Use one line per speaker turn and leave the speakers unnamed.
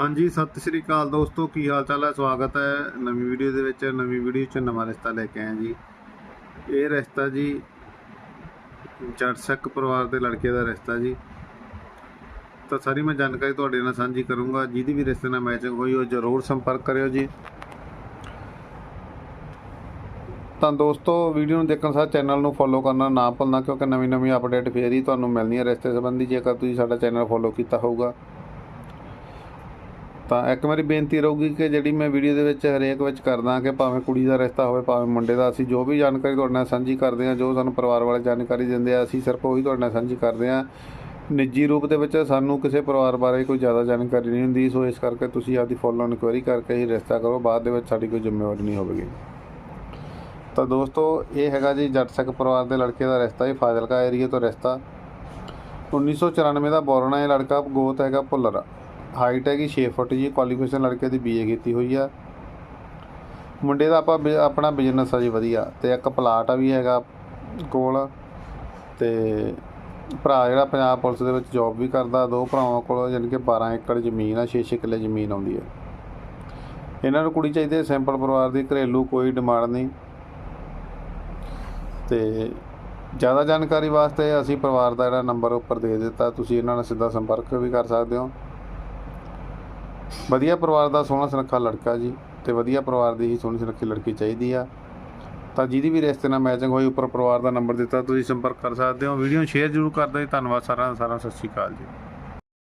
ਹਾਂਜੀ, ਸਤਿ ਸ੍ਰੀ ਅਕਾਲ ਦੋਸਤੋ, ਕੀ ਹਾਲ ਚਾਲ ਹੈ? ਸਵਾਗਤ ਹੈ ਨਵੀਂ ਵੀਡੀਓ ਦੇ ਵਿੱਚ, ਨਵੀਂ ਵੀਡੀਓ 'ਚ ਨਵਾਂ ਰਿਸ਼ਤਾ ਲੈ ਕੇ ਆਏ ਜੀ। ਇਹ ਰਿਸ਼ਤਾ ਜੀ ਜੱਟ ਸਿੱਖ ਪਰਿਵਾਰ ਦੇ ਲੜਕੇ ਦਾ ਰਿਸ਼ਤਾ ਜੀ। ਤਾਂ ਸਾਰੀ ਮੈਂ ਜਾਣਕਾਰੀ ਤੁਹਾਡੇ ਨਾਲ ਸਾਂਝੀ ਕਰੂੰਗਾ। ਜਿਹਦੀ ਵੀ ਰਿਸ਼ਤੇ ਨਾਲ ਮੈਚਿੰਗ ਹੋਈ, ਉਹ ਜ਼ਰੂਰ ਸੰਪਰਕ ਕਰਿਓ ਜੀ। ਤਾਂ ਦੋਸਤੋ, ਵੀਡੀਓ ਨੂੰ ਦੇਖਣ ਸਾਰ ਚੈਨਲ ਨੂੰ ਫੋਲੋ ਕਰਨਾ ਨਾ ਭੁੱਲਣਾ, ਕਿਉਂਕਿ ਨਵੀਂ ਨਵੀਂ ਅਪਡੇਟ ਫੇਰ ਹੀ ਤੁਹਾਨੂੰ ਮਿਲਣੀ ਹੈ ਰਿਸ਼ਤੇ ਸੰਬੰਧੀ। ਜੇਕਰ ਤੁਸੀਂ ਸਾਡਾ ਚੈਨਲ ਫੋਲੋ ਕੀਤਾ ਹੋਊਗਾ ਤਾਂ ਇੱਕ ਵਾਰੀ ਬੇਨਤੀ ਰਹੂਗੀ ਕਿ ਜਿਹੜੀ ਮੈਂ ਵੀਡੀਓ ਦੇ ਵਿੱਚ ਹਰੇਕ ਵਿੱਚ ਕਰਦਾ ਕਿ ਭਾਵੇਂ ਕੁੜੀ ਦਾ ਰਿਸ਼ਤਾ ਹੋਵੇ, ਭਾਵੇਂ ਮੁੰਡੇ ਦਾ, ਅਸੀਂ ਜੋ ਵੀ ਜਾਣਕਾਰੀ ਤੁਹਾਡੇ ਨਾਲ ਸਾਂਝੀ ਕਰਦੇ ਹਾਂ, ਜੋ ਸਾਨੂੰ ਪਰਿਵਾਰ ਵਾਲੇ ਜਾਣਕਾਰੀ ਦਿੰਦੇ ਆ, ਅਸੀਂ ਸਿਰਫ ਉਹੀ ਤੁਹਾਡੇ ਨਾਲ ਸਾਂਝੀ ਕਰਦੇ ਹਾਂ। ਨਿੱਜੀ ਰੂਪ ਦੇ ਵਿੱਚ ਸਾਨੂੰ ਕਿਸੇ ਪਰਿਵਾਰ ਬਾਰੇ ਕੋਈ ਜ਼ਿਆਦਾ ਜਾਣਕਾਰੀ ਨਹੀਂ ਹੁੰਦੀ, ਸੋ ਇਸ ਕਰਕੇ ਤੁਸੀਂ ਆਪਦੀ ਫੋਲੋ ਇਨਕੁਆਇਰੀ ਕਰਕੇ ਹੀ ਰਿਸ਼ਤਾ ਕਰੋ, ਬਾਅਦ ਦੇ ਵਿੱਚ ਸਾਡੀ ਕੋਈ ਜ਼ਿੰਮੇਵਾਰੀ ਨਹੀਂ ਹੋਵੇਗੀ। ਤਾਂ ਦੋਸਤੋ, ਇਹ ਹੈਗਾ ਜੀ ਜੱਟ ਸਿੱਖ ਪਰਿਵਾਰ ਦੇ ਲੜਕੇ ਦਾ ਰਿਸ਼ਤਾ ਇਹ ਫਾਜ਼ਿਲਕਾ ਏਰੀਆ ਤੋਂ ਰਿਸ਼ਤਾ। 1994 ਦਾ ਬੋਰਨ ਹੈ ਇਹ ਲੜਕਾ, ਗੋਤ ਹੈਗਾ ਭੁੱਲਰ। ਹਾਈਟ ਹੈਗੀ 6 ਫੁੱਟ ਜੀ ਕੁਆਲੀਫਿਕੇਸ਼ਨ ਲੜਕੇ ਦੀ ਬੀਏ ਕੀਤੀ ਹੋਈ ਆ। ਮੁੰਡੇ ਦਾ ਆਪਾਂ ਬਿ- ਆਪਣਾ ਬਿਜ਼ਨਸ ਆ ਜੀ ਵਧੀਆ ਤੇ ਇੱਕ ਪਲਾਟ ਆ ਵੀ ਹੈਗਾ ਕੋਲ ਤੇ ਭਰਾ ਜਿਹੜਾ ਪੰਜਾਬ ਪੁਲਿਸ ਦੇ ਵਿੱਚ ਜੌਬ ਵੀ ਕਰਦਾ, ਦੋ ਭਰਾਵਾਂ ਕੋਲ ਯਾਨੀ ਕਿ 12 ਏਕੜ ਜ਼ਮੀਨ ਆ 6-6 ਕਿੱਲੇ ਜ਼ਮੀਨ ਆਉਂਦੀ ਹੈ ਇਹਨਾਂ ਨੂੰ ਕੁੜੀ ਚਾਹੀਦੀ ਹੈ ਸਿੰਪਲ ਪਰਿਵਾਰ ਦੀ, ਘਰੇਲੂ ਕੋਈ ਡਿਮਾਂਡ ਨਹੀਂ। ਤੇ ਜ਼ਿਆਦਾ ਜਾਣਕਾਰੀ ਵਾਸਤੇ ਅਸੀਂ ਪਰਿਵਾਰ ਦਾ ਜਿਹੜਾ ਨੰਬਰ ਉੱਪਰ ਦੇ ਦਿੱਤਾ, ਤੁਸੀਂ ਇਹਨਾਂ ਨਾਲ ਸਿੱਧਾ ਸੰਪਰਕ ਵੀ ਕਰ ਸਕਦੇ ਹੋ। ਵਧੀਆ ਪਰਿਵਾਰ ਦਾ ਸੋਹਣਾ ਸੁਨੱਖਾ ਲੜਕਾ ਜੀ ਤੇ ਵਧੀਆ ਪਰਿਵਾਰ ਦੀ ਹੀ ਸੋਹਣੀ ਸੁਨੱਖੀ ਲੜਕੀ ਚਾਹੀਦੀ ਆ। ਤਾਂ ਜਿਹਦੀ ਵੀ ਰਿਸ਼ਤੇ ਨਾਲ ਮੈਚਿੰਗ ਹੋਈ, ਉੱਪਰ ਪਰਿਵਾਰ ਦਾ ਨੰਬਰ ਦਿੱਤਾ, ਤੁਸੀਂ ਸੰਪਰਕ ਕਰ ਸਕਦੇ ਹੋ। ਵੀਡੀਓ ਸ਼ੇਅਰ ਜ਼ਰੂਰ ਕਰ ਦਿਓ ਜੀ। ਧੰਨਵਾਦ ਸਾਰਿਆਂ ਦਾ, ਸਾਰਿਆਂ ਸਤਿ ਸ਼੍ਰੀ ਅਕਾਲ ਜੀ।